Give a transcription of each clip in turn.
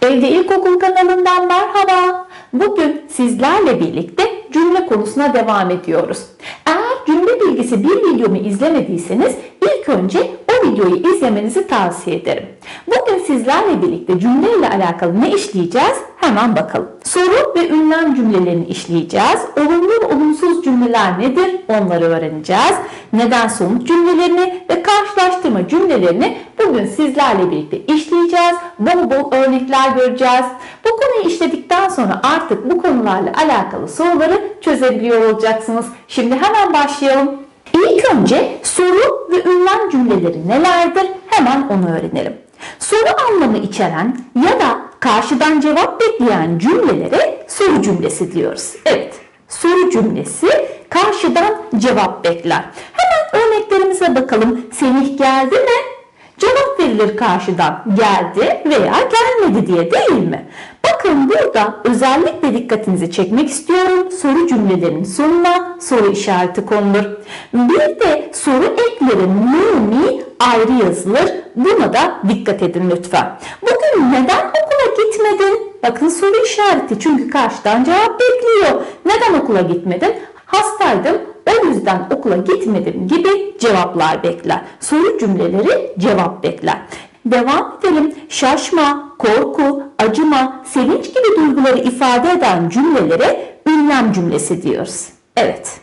Evde İlkokul kanalından merhaba. Bugün sizlerle birlikte cümle konusuna devam ediyoruz. Eğer cümle bilgisi bir videomu izlemediyseniz ilk önce o videoyu izlemenizi tavsiye ederim. Bugün sizlerle birlikte cümle ile alakalı ne işleyeceğiz? Hemen bakalım. Soru ve ünlem cümlelerini işleyeceğiz. Olumlu ve olumsuz cümleler nedir? Onları öğreneceğiz. Neden sonuç cümlelerini ve karşılaştırma cümlelerini bugün sizlerle birlikte işleyeceğiz. Bol bol örnekler göreceğiz. Bu konuyu işledikten sonra artık bu konularla alakalı soruları çözebiliyor olacaksınız. Şimdi hemen başlayalım. İlk önce soru ve ünlem cümleleri nelerdir? Hemen onu öğrenelim. Soru anlamı içeren ya da karşıdan cevap bekleyen cümlelere soru cümlesi diyoruz. Evet, soru cümlesi karşıdan cevap bekler. Hemen örneklerimize bakalım. Semih geldi mi? Verilir karşıdan geldi veya gelmedi diye değil mi? Bakın burada özellikle dikkatinizi çekmek istiyorum. Soru cümlelerinin sonuna soru işareti konulur. Bir de soru ekleri mi ayrı yazılır. Buna da dikkat edin lütfen. Bugün neden okula gitmedin? Bakın soru işareti çünkü karşıdan cevap bekliyor. Neden okula gitmedin? Hastaydım o yüzden okula gitmedim gibi cevaplar bekler. Soru cümleleri cevap bekler. Devam edelim. Şaşma, korku, acıma, sevinç gibi duyguları ifade eden cümlelere ünlem cümlesi diyoruz. Evet.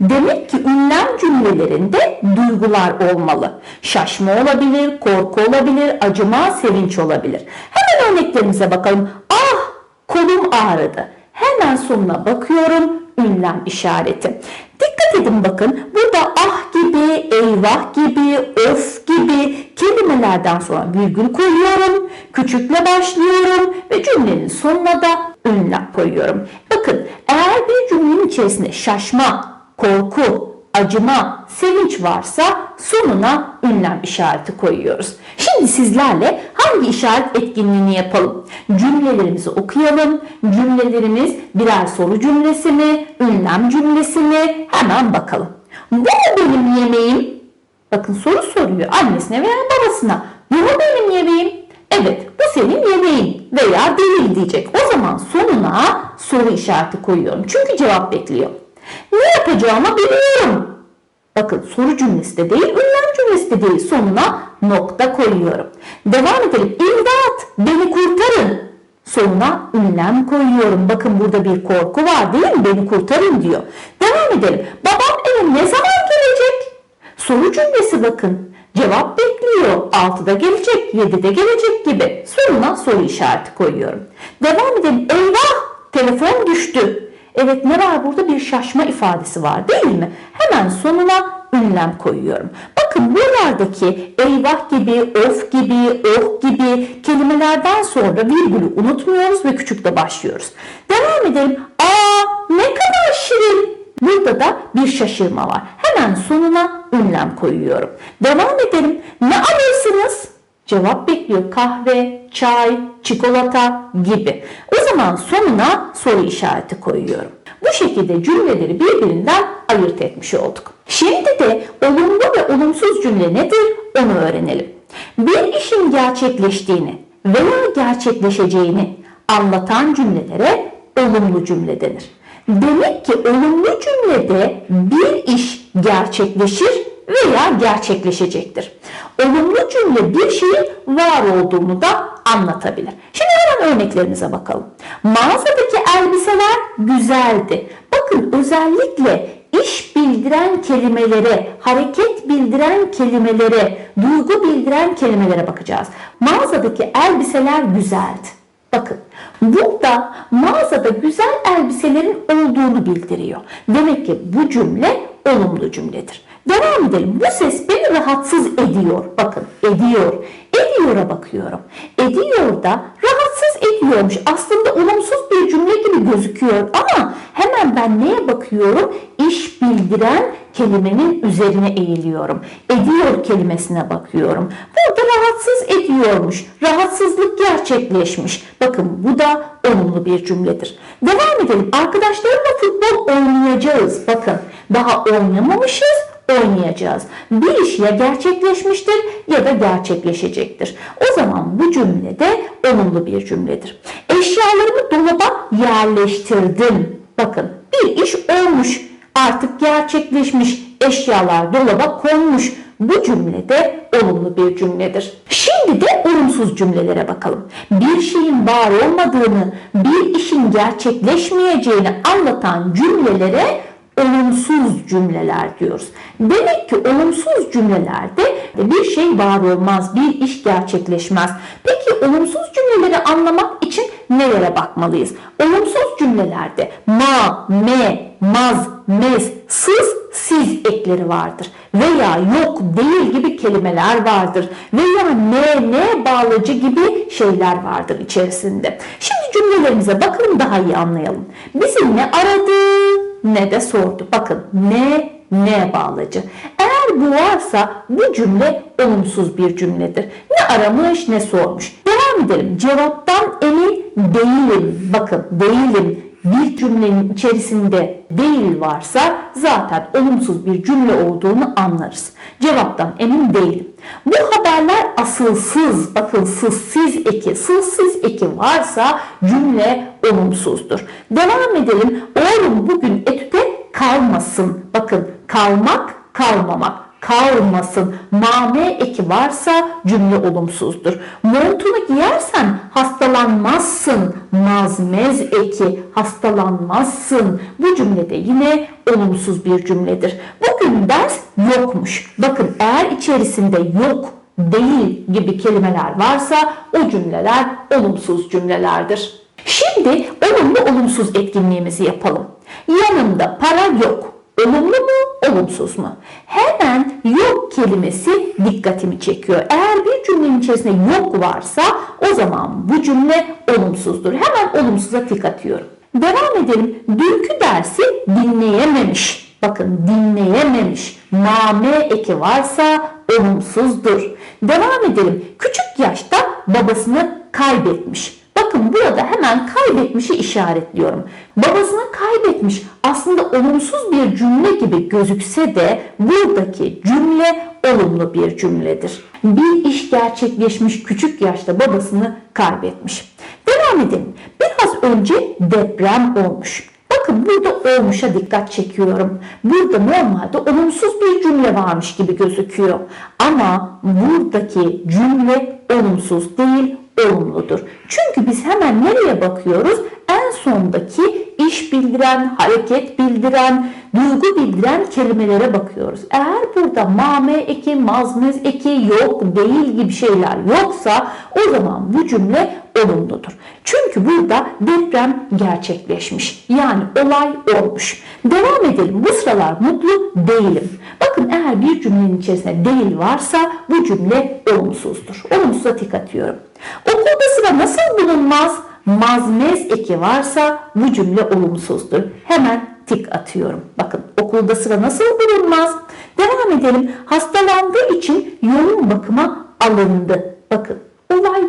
Demek ki ünlem cümlelerinde duygular olmalı. Şaşma olabilir, korku olabilir, acıma, sevinç olabilir. Hemen örneklerimize bakalım. Ah kolum ağrıdı. Hemen sonuna bakıyorum. Ünlem işareti. Dikkat edin bakın. Burada ah gibi, eyvah gibi, öf gibi kelimelerden sonra virgül koyuyorum. Küçükle başlıyorum ve cümlenin sonuna da ünlem koyuyorum. Bakın eğer bir cümlenin içerisinde şaşma, korku, acıma, sevinç varsa sonuna ünlem işareti koyuyoruz. Şimdi sizlerle hangi işaret etkinliğini yapalım? Cümlelerimizi okuyalım. Cümlelerimiz birer soru cümlesi mi, ünlem cümlesi mi? Hemen bakalım. Bu mu benim yemeğim? Bakın soru soruyor annesine veya babasına. Bu mu benim yemeğim? Evet bu senin yemeğin veya değil diyecek. O zaman sonuna soru işareti koyuyorum. Çünkü cevap bekliyor. Ne yapacağımı biliyorum. Bakın soru cümlesi de değil, ünlem cümlesi de değil. Sonuna nokta koyuyorum. Devam edelim. İmdat, beni kurtarın. Sonuna ünlem koyuyorum. Bakın burada bir korku var değil mi? Beni kurtarın diyor. Devam edelim. Babam eve ne zaman gelecek? Soru cümlesi bakın. Cevap bekliyor. 6'da gelecek, 7'de gelecek gibi. Sonuna soru işareti koyuyorum. Devam edelim. Eyvah! Telefon düştü. Evet ne var burada? Bir şaşma ifadesi var değil mi? Hemen sonuna ünlem koyuyorum. Bakın buralardaki eyvah gibi, of gibi, oh gibi kelimelerden sonra virgülü unutmuyoruz ve küçükle başlıyoruz. Devam edelim. Aa ne kadar şirin. Burada da bir şaşırma var. Hemen sonuna ünlem koyuyorum. Devam edelim. Ne alırsınız? Cevap bekliyor. Kahve, çay, çikolata gibi. O zaman sonuna soru işareti koyuyorum. Bu şekilde cümleleri birbirinden ayırt etmiş olduk. Şimdi de olumlu ve olumsuz cümle nedir onu öğrenelim. Bir işin gerçekleştiğini veya gerçekleşeceğini anlatan cümlelere olumlu cümle denir. Demek ki olumlu cümlede bir iş gerçekleşir veya gerçekleşecektir. Olumlu cümle bir şeyin var olduğunu da anlatabilir. Şimdi hemen örneklerimize bakalım. Mağazadaki elbiseler güzeldi. Bakın özellikle iş bildiren kelimelere, hareket bildiren kelimelere, duygu bildiren kelimelere bakacağız. Mağazadaki elbiseler güzeldi. Bakın burada mağazada güzel elbiselerin olduğunu bildiriyor. Demek ki bu cümle olumlu cümledir. Devam edelim. Bu ses beni rahatsız ediyor. Bakın ediyor. Ediyor'a bakıyorum. Ediyor da rahatsız ediyormuş. Aslında olumsuz bir cümle gibi gözüküyor ama hemen ben neye bakıyorum? İş bildiren kelimenin üzerine eğiliyorum. Ediyor kelimesine bakıyorum. Burada rahatsız ediyormuş. Rahatsızlık gerçekleşmiş. Bakın bu da olumlu bir cümledir. Devam edelim. Arkadaşlarımla futbol oynayacağız. Bakın daha oynamamışız oynayacağız. Bir iş ya gerçekleşmiştir ya da gerçekleşecektir. O zaman bu cümlede olumlu bir cümledir. Eşyalarımı dolaba yerleştirdim. Bakın bir iş olmuş, artık gerçekleşmiş, eşyalar dolaba konmuş. Bu cümlede olumlu bir cümledir. Şimdi de olumsuz cümlelere bakalım. Bir şeyin var olmadığını, bir işin gerçekleşmeyeceğini anlatan cümlelere olumsuz cümleler diyoruz. Demek ki olumsuz cümlelerde bir şey var olmaz, bir iş gerçekleşmez. Peki olumsuz cümleleri anlamak için nelere bakmalıyız? Olumsuz cümlelerde ma, me, maz, mez, sız, siz ekleri vardır. Veya yok, değil gibi kelimeler vardır. Veya ne, ne bağlacı gibi şeyler vardır içerisinde. Şimdi cümlelerimize bakalım daha iyi anlayalım. Bizi ne aradı ne de sordu. Bakın ne, ne bağlacı. Eğer bu varsa bu cümle olumsuz bir cümledir. Ne aramış ne sormuş. Devam edelim. Cevaptan emin değilim. Bakın değilim bir cümlenin içerisinde değil varsa zaten olumsuz bir cümle olduğunu anlarız. Cevaptan emin değilim. Bu haberler asılsız, bakın sızsız eki, sızsız eki varsa cümle olumsuzdur. Devam edelim. Oğlum bugün etüte kalmasın. Bakın kalmak, kalmamak kalmasın. Mame eki varsa cümle olumsuzdur. Montunu giyersen hastalanmazsın. Mazmez eki hastalanmazsın. Bu cümlede yine olumsuz bir cümledir. Bugün ders yokmuş. Bakın eğer içerisinde yok, değil gibi kelimeler varsa o cümleler olumsuz cümlelerdir. Şimdi olumlu olumsuz etkinliğimizi yapalım. Yanımda para yok. Olumlu mu, olumsuz mu? Hemen yok kelimesi dikkatimi çekiyor. Eğer bir cümlenin içerisinde yok varsa o zaman bu cümle olumsuzdur. Hemen olumsuza tik atıyorum. Devam edelim. Dünkü dersi dinleyememiş. Bakın dinleyememiş. Mame eki varsa olumsuzdur. Devam edelim. Küçük yaşta babasını kaybetmiş. Bakın burada hemen kaybetmişi işaretliyorum. Babasını kaybetmiş aslında olumsuz bir cümle gibi gözükse de buradaki cümle olumlu bir cümledir. Bir iş gerçekleşmiş küçük yaşta babasını kaybetmiş. Devam edelim. Biraz önce deprem olmuş. Bakın burada olmuşa dikkat çekiyorum. Burada normalde olumsuz bir cümle varmış gibi gözüküyor. Ama buradaki cümle olumsuz değil, olumludur. Çünkü biz hemen nereye bakıyoruz? En sondaki iş bildiren, hareket bildiren, duygu bildiren kelimelere bakıyoruz. Eğer burada mame eki, mazmez eki, yok, değil gibi şeyler yoksa o zaman bu cümle olumludur. Çünkü burada deprem gerçekleşmiş. Yani olay olmuş. Devam edelim. Bu sıralar mutlu değilim. Bakın eğer bir cümlenin içerisinde değil varsa bu cümle olumsuzdur. Olumsuza tik atıyorum. Okulda sıra nasıl bulunmaz? Mazmez eki varsa bu cümle olumsuzdur. Hemen tik atıyorum. Bakın okulda sıra nasıl bulunmaz? Devam edelim. Hastalandığı için yoğun bakıma alındı. Bakın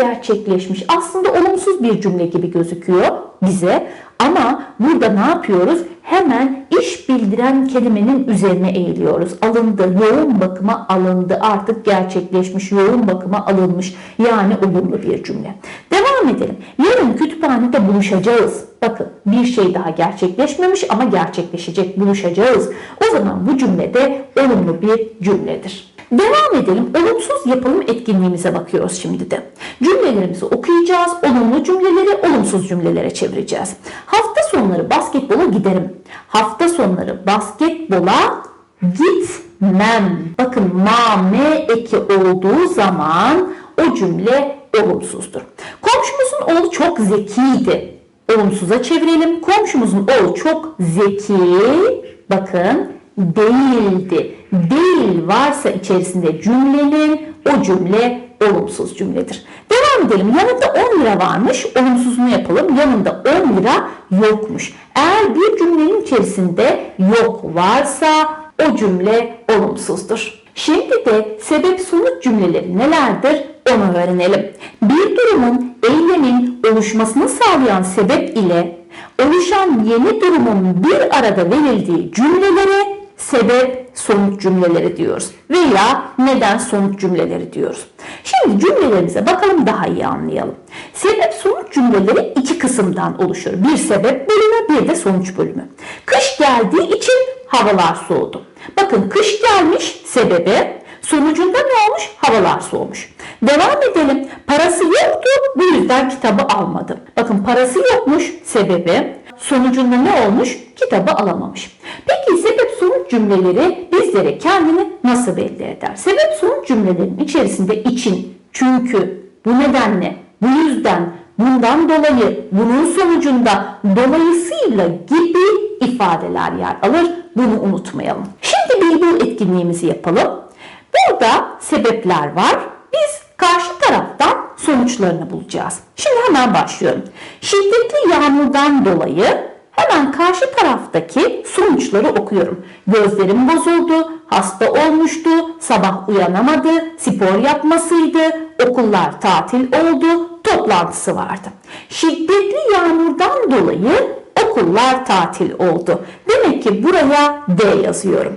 gerçekleşmiş. Aslında olumsuz bir cümle gibi gözüküyor bize. Ama burada ne yapıyoruz? Hemen iş bildiren kelimenin üzerine eğiliyoruz. Alındı, yoğun bakıma alındı, artık gerçekleşmiş, yoğun bakıma alınmış. Yani olumlu bir cümle. Devam edelim. Yarın kütüphanede buluşacağız. Bakın bir şey daha gerçekleşmemiş ama gerçekleşecek, buluşacağız. O zaman bu cümlede olumlu bir cümledir. Devam edelim. Olumsuz yapalım etkinliğimize bakıyoruz şimdi de. Cümlelerimizi okuyacağız. Olumlu cümleleri olumsuz cümlelere çevireceğiz. Hafta sonları basketbola giderim. Hafta sonları basketbola gitmem. Bakın ma, me eki olduğu zaman o cümle olumsuzdur. Komşumuzun oğlu çok zekiydi. Olumsuza çevirelim. Komşumuzun oğlu çok zeki. Bakın değildi. Değil varsa içerisinde cümlenin o cümle olumsuz cümledir. Devam edelim. Yanında 10 lira varmış. Olumsuzunu yapalım. Yanında 10 lira yokmuş. Eğer bir cümlenin içerisinde yok varsa o cümle olumsuzdur. Şimdi de sebep sonuç cümleleri nelerdir onu öğrenelim. Bir durumun, eylemin oluşmasını sağlayan sebep ile oluşan yeni durumun bir arada verildiği cümlelere sebep sonuç cümleleri diyoruz veya neden sonuç cümleleri diyoruz. Şimdi cümlelerimize bakalım daha iyi anlayalım. Sebep sonuç cümleleri iki kısımdan oluşur. Bir sebep bölümü bir de sonuç bölümü. Kış geldiği için havalar soğudu. Bakın kış gelmiş sebebi sonucunda ne olmuş? Havalar soğumuş. Devam edelim. Parası yoktu bu yüzden kitabı almadım. Bakın parası yokmuş sebebi sonucunda ne olmuş? Kitabı alamamış. Peki sebep sonuç cümleleri bizlere kendini nasıl belli eder? Sebep sonuç cümlelerinin içerisinde için, çünkü, bu nedenle, bu yüzden, bundan dolayı, bunun sonucunda, dolayısıyla gibi ifadeler yer alır. Bunu unutmayalım. Şimdi bilgi etkinliğimizi yapalım. Burada sebepler var. Biz karşı taraftan sonuçlarını bulacağız. Şimdi hemen başlıyorum. Şiddetli yağmurdan dolayı hemen karşı taraftaki sonuçları okuyorum. Gözlerim bozuldu, hasta olmuştu, sabah uyanamadı, spor yapmasıydı, okullar tatil oldu, toplantısı vardı. Şiddetli yağmurdan dolayı okullar tatil oldu. Demek ki buraya D yazıyorum.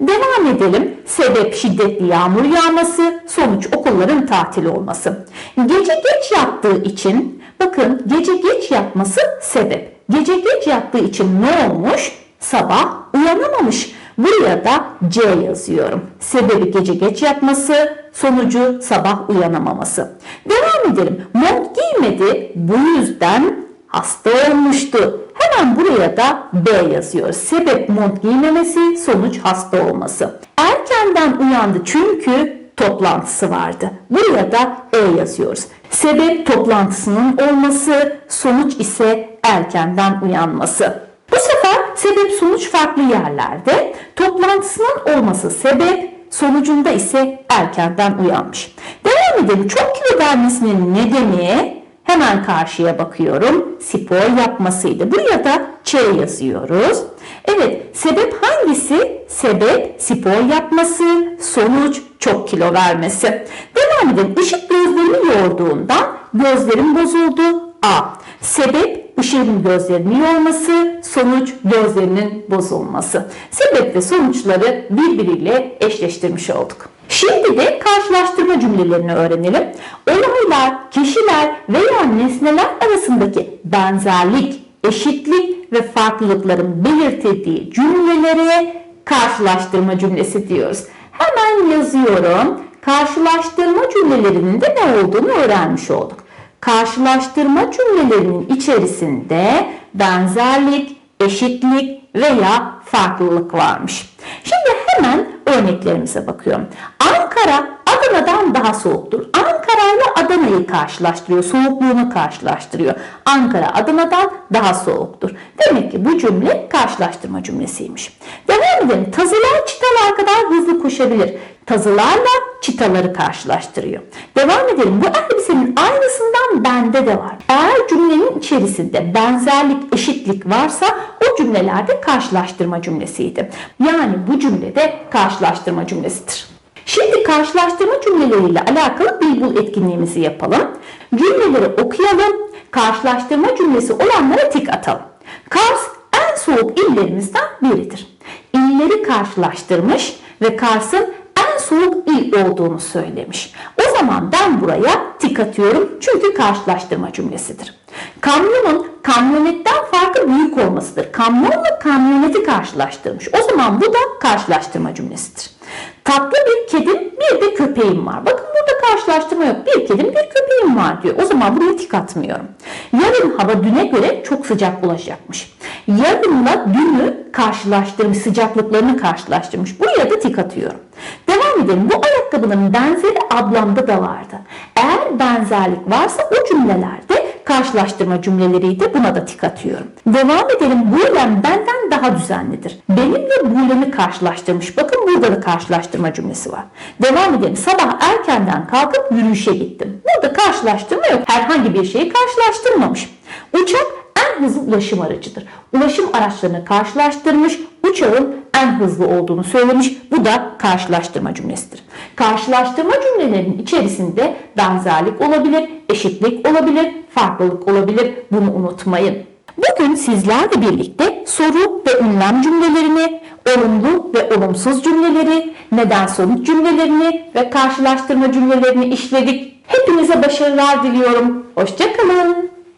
Devam edelim. Sebep şiddetli yağmur yağması, sonuç okulların tatil olması. Gece geç yattığı için, bakın gece geç yatması sebep. Gece geç yattığı için ne olmuş? Sabah uyanamamış. Buraya da C yazıyorum. Sebebi gece geç yatması, sonucu sabah uyanamaması. Devam edelim. Mont giymedi, bu yüzden hasta olmuştu. Hemen buraya da B yazıyoruz. Sebep mont giymemesi, sonuç hasta olması. Erkenden uyandı çünkü toplantısı vardı. Buraya da E yazıyoruz. Sebep toplantısının olması, sonuç ise erkenden uyanması. Bu sefer sebep sonuç farklı yerlerde. Toplantısının olması sebep, sonucunda ise erkenden uyanmış. Devam edelim. Çok kilo vermesinin nedeni Hemen karşıya bakıyorum. Spor yapmasıydı. Buraya da Ç yazıyoruz. Evet, sebep hangisi? Sebep spor yapması, sonuç çok kilo vermesi. Devam edelim. Işık gözlerimi yorduğundan gözlerim bozuldu. A. Sebep ışığın gözlerini yorması, sonuç gözlerinin bozulması. Sebep ve sonuçları birbiriyle eşleştirmiş olduk. Şimdi de karşılaştırma cümlelerini öğrenelim. Olaylar, kişiler veya nesneler arasındaki benzerlik, eşitlik ve farklılıkların belirtildiği cümlelere karşılaştırma cümlesi diyoruz. Hemen yazıyorum. Karşılaştırma cümlelerinin de ne olduğunu öğrenmiş olduk. Karşılaştırma cümlelerinin içerisinde benzerlik, eşitlik veya farklılık varmış. Şimdi hemen örneklerimize bakıyorum. Ankara Adana'dan daha soğuktur. Ankara Adana'yı karşılaştırıyor. Soğukluğunu karşılaştırıyor. Ankara Adana'dan daha soğuktur. Demek ki bu cümle karşılaştırma cümlesiymiş. Devam edelim. Tazılar çitalar kadar hızlı koşabilir. Tazılarla çitaları karşılaştırıyor. Devam edelim. Bu elbisenin aynısından bende de var. Eğer cümlenin içerisinde benzerlik, eşitlik varsa o cümlelerde karşılaştırma cümlesiydi. Yani bu cümlede karşılaştırma cümlesidir. Şimdi karşılaştırma cümleleriyle alakalı bilbul etkinliğimizi yapalım. Cümleleri okuyalım. Karşılaştırma cümlesi olanlara tik atalım. Kars en soğuk illerimizden biridir. İlleri karşılaştırmış ve Kars'ın en soğuk il olduğunu söylemiş. O zaman ben buraya tik atıyorum çünkü karşılaştırma cümlesidir. Kamyonun kamyonetten farkı büyük olmasıdır. Kamyonla kamyoneti karşılaştırmış. O zaman bu da karşılaştırma cümlesidir. Tatlı bir kedim bir de köpeğim var. Bakın burada karşılaştırma yok. Bir kedim bir köpeğim var diyor. O zaman buraya tik atmıyorum. Yarın hava düne göre çok sıcak olacakmış. Yarınla dünü karşılaştırmış, sıcaklıklarını karşılaştırmış. Buraya da tik atıyorum. Devam edelim. Bu ayakkabının benzeri ablamda da vardı. Eğer benzerlik varsa o cümlelerde karşılaştırma cümleleriydi. Buna da tik atıyorum. Devam edelim. Buğlem benden daha düzenlidir. Benimle Buğlem'i karşılaştırmış. Bakın burada da karşılaştırma cümlesi var. Devam edelim. Sabah erkenden kalkıp yürüyüşe gittim. Burada karşılaştırma yok. Herhangi bir şeyi karşılaştırmamış. Uçak en hızlı ulaşım aracıdır. Ulaşım araçlarını karşılaştırmış, uçağın en hızlı olduğunu söylemiş. Bu da karşılaştırma cümlesidir. Karşılaştırma cümlelerinin içerisinde benzerlik olabilir, eşitlik olabilir, farklılık olabilir. Bunu unutmayın. Bugün sizlerle birlikte soru ve ünlem cümlelerini, olumlu ve olumsuz cümleleri, neden sonuç cümlelerini ve karşılaştırma cümlelerini işledik. Hepinize başarılar diliyorum. Hoşçakalın.